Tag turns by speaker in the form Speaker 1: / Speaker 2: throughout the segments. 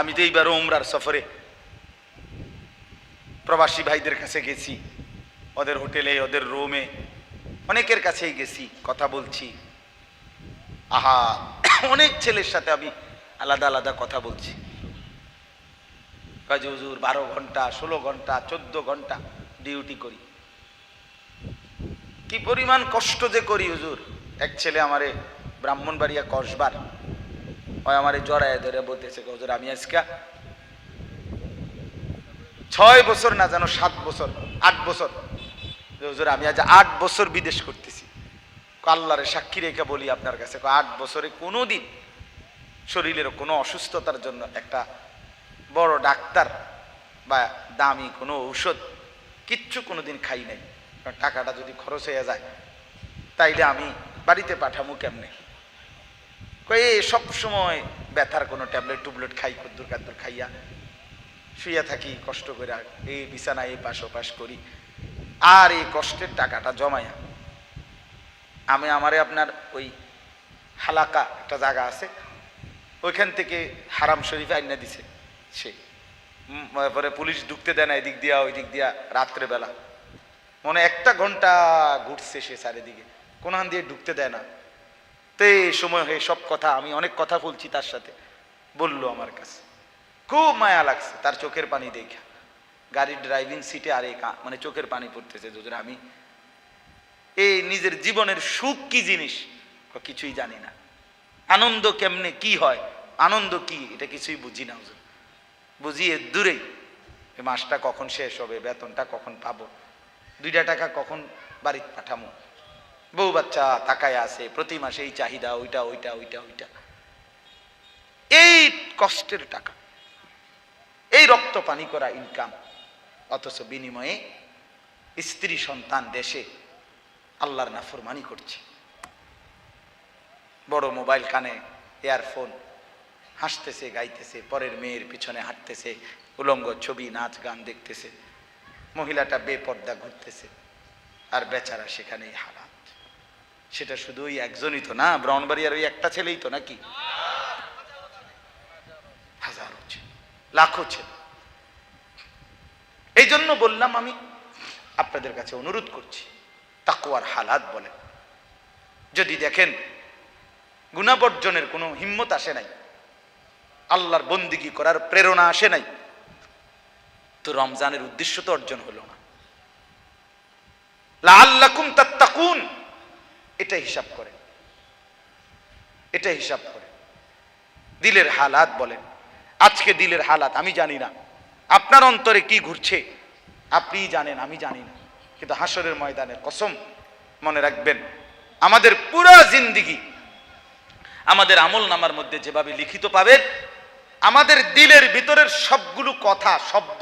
Speaker 1: আমি তো এইবারও উমরার সফরে প্রবাসী ভাইদের কাছে গেছি, ওদের হোটেলে, ওদের রুমে, অনেকের কাছেই গেছি, কথা বলছি। আহা, অনেক ছেলের সাথে আমি আলাদা আলাদা কথা বলছি। কাজী হুজুর, বারো ঘণ্টা, ষোলো ঘণ্টা, চোদ্দ ঘণ্টা ডিউটি করি। কি পরিমাণ কষ্ট যে করি, হুজুর। এক ছেলে আমারে ব্রাহ্মণবাড়িয়া কসবার ওই আমারে জড়ায় ধরে বলতেছে হুজুর, আমি আজকে ছয় বছর না জানো সাত বছর, আট বছর হুজুর, আমি আজ আট বছর বিদেশ করতেছি। আল্লাহরে সাক্ষী রেখে বলি আপনার কাছে আট বছরে কোনো দিন শরীরের কোনো অসুস্থতার জন্য একটা বড় ডাক্তার বা দামি কোনো ঔষধ কিচ্ছু কোনো দিন খাই নাই। টাকাটা যদি খরচ হয়ে যায়, তাইলে আমি বাড়িতে পাঠামু কেমনে? কয়ে সব সময় ব্যথার কোনো ট্যাবলেট টুবলেট খাই কদ্দুর কাদ্দুর খাইয়া শুইয়া থাকি, কষ্ট করে এই বিছানা এই পাশ ওপাশ করি আর এই কষ্টের টাকাটা জমায়া আমি আমারে আপনার ওই হালাকা একটা জায়গা আছে, ওইখান থেকে হারাম শরীফে আইনা দিছে সে। পরে পুলিশ ঢুকতে দেয় না, এদিক দিয়া ওই দিক দিয়া রাত্রেবেলা মনে একটা ঘণ্টা ঘুরছে সে চারিদিকে। কোনখান দিয়ে ঢুকতে দেয় না। তো সময় হয়ে সব কথা, আমি অনেক কথা বলছি তার সাথে। বলল আমার কাছে। খুব মায়া লাগছে তার চোখের পানি দেখা। গাড়ির ড্রাইভিং সিটে আর এই কা- মানে চোখের পানি পড়তেছে, দুজন। আমি এই নিজের জীবনের সুখ কি জিনিস? কিছুই জানি না। আনন্দ কেমনে কি হয়? আনন্দ কি? এটা কিছুই বুঝি না হুজুর। বুঝি এর দূরেই মাসটা কখন শেষ হবে? বেতনটা কখন পাবো? দুইটা টাকা কখন বাড়িতে পাঠামো? বউ বাচ্চা তাকায় আছে, প্রতি মাসে এই চাহিদা ওইটা ওইটা ওইটা ওইটা। এই কষ্টের টাকা, এই রক্ত পানি করা ইনকাম অথচ বিনিময়ে স্ত্রী সন্তান দেশে আল্লাহর নাফরমানি করছে। বড় মোবাইল কানে এয়ারফোন, হাসতেছে, গাইতেছে, পরের মেয়ের পিছনে হাঁটতেছে, উলঙ্গ ছবি, নাচ, গান দেখতেছে। মহিলাটা বেপর্দা ঘুরতেছে, আর বেচারা সেখানেই হারাত সেটা শুধু ওই একজনই তো না ব্রাউনবাড়িয়ার ওই একটা ছেলেই তো নাকি? হাজারো ছেলে লাখো ছেলে। এই জন্য বললাম আমি আপনাদের কাছে অনুরোধ করছি তাকুয়ার হালাত বলেন। যদি দেখেন গুণাবর্জনের কোনো হিম্মত আসে নাই, আল্লাহর বন্দিগি করার প্রেরণা আসে নাই, তো রমজানের উদ্দেশ্য তো অর্জন হলো না। লাআল্লাকুম তাত্তাকুন। এটা হিসাব করে এটা হিসাব করে দিলের হালাত বলেন। আজকে দিলের হালাত, আমি জানি না। আপনার অন্তরে কি ঘুরছে? আপনিই জানেন, আমি জানি না। কিন্তু হাসরের ময়দানে কসম মনে রাখবেন, আমাদের পুরো জিন্দিগি আমাদের আমল নামার মধ্যে যেভাবে লিখিত পাবেন, আমাদের দিলের ভিতরের সবগুলো কথা, শব্দ,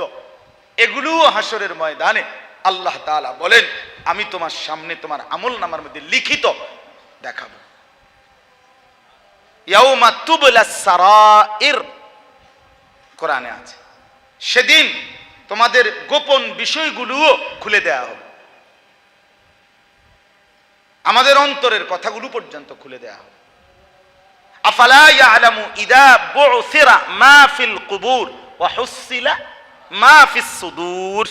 Speaker 1: এগুলোও হাসরের ময়দানে আল্লাহ তাআলা বলেন, আমি তোমার সামনে তোমার আমল নামার মধ্যে লিখিত দেখাবো। কোরআনে আছে। সেদিন তোমাদের গোপন বিষয়গুলোও খুলে দেয়া হবে। আমাদের অন্তরের কথাগুলো পর্যন্ত খুলে দেয়া হবে। আফালা মা ফিল কুবুর মা ফিস সুদূর।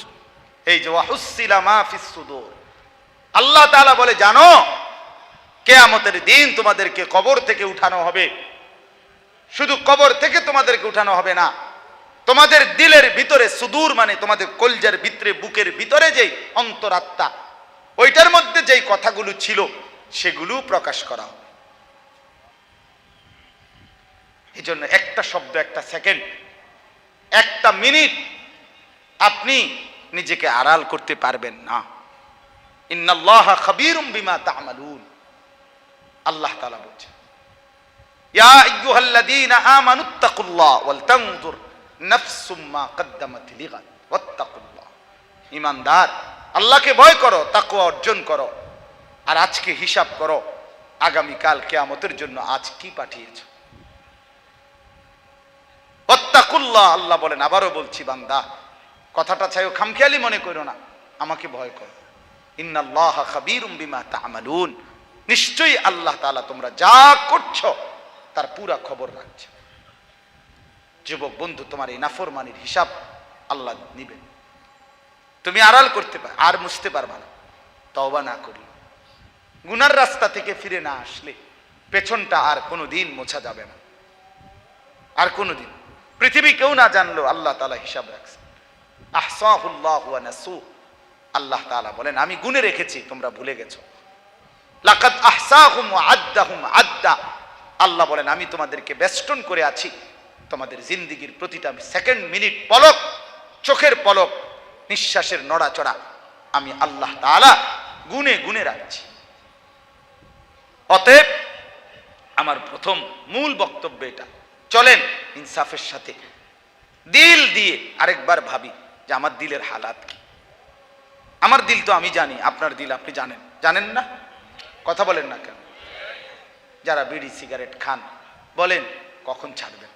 Speaker 1: এই যে ওয়া হুসিলা মা ফিস সুদূর। আল্লাহ তাআলা বলে, জানো, কেয়ামতের দিন তোমাদেরকে কবর থেকে উঠানো হবে। শুধু কবর থেকে তোমাদেরকে উঠানো হবে না, তোমাদের দিলের ভিতরে সুদূর মানে তোমাদের কলজার ভিতরে, বুকের ভিতরে যেই অন্তরাত্মা, ওইটার মধ্যে যেই কথাগুলো ছিল সেগুলো প্রকাশ করা হবে। এই জন্য একটা শব্দ, একটা সেকেন্ড, একটা মিনিট আপনি নিজেকে আড়াল করতে পারবেন না। ইন্নাল্লাহ খাবীরুম বিমা তা'মালুন। আল্লাহ ইয়া আমানুত্তাকুল্লাহ ওয়াল কদ্দামাত ওয়াত্তাকুল্লাহ। ঈমানদার আল্লাহকে ভয় করো, তাকওয়া অর্জন করো, আর আজকে হিসাব করো আগামী কাল কিয়ামতের জন্য আজ কি পাঠিয়েছো। আল্লাহ বলেন, আবারও বলছি বান্দা কথাটা চাইও খামখেয়ালি মনে করো না, আমাকে ভয় করো। ইন্নাল্লাহ তা'মালুন, নিশ্চয়ই আল্লাহ তাআলা তোমরা যা করছ তার পুরা খবর রাখছে। যুবক বন্ধু, তোমার এই নাফরমানির হিসাব আল্লাহ নিবেন। তুমি আড়াল করতে পার আর মুছতে পারবা না। তওবা না করি। গুনার রাস্তা থেকে ফিরে না আসলে পেছনটা আর কোনো দিন মোছা যাবে না। আর কোনো দিন পৃথিবী কেউ না জানলো আল্লাহ তালা হিসাব রাখছে। আল্লাহ তাআলা বলেন, আমি গুনে রেখেছি, তোমরা ভুলে গেছো। লাকাদ আহসাহুম আদ্দাহুম আদ্দা। আল্লাহ বলেন, আমি তোমাদেরকে বেষ্টন করে আছি। তোমাদের জিন্দিগির প্রতিটা সেকেন্ড মিনিট পলক, চোখের পলক, নিঃশ্বাসের নড়াচড়া আমি আল্লাহ তাআলা গুনে গুনে রাখছি। অতএব, আমার প্রথম মূল বক্তব্য এটা। চলেন ইনসাফের সাথে। দিল দিয়ে আরেকবার ভাবি। যে আমার দিলের হালাত কি? আমার দিল তো আমি জানি, আপনার দিল আপনি জানেন। জানেন না? কথা বলেন না কেন? যারা বিড়ি, সিগারেট খান, বলেন কখন ছাড়বেন?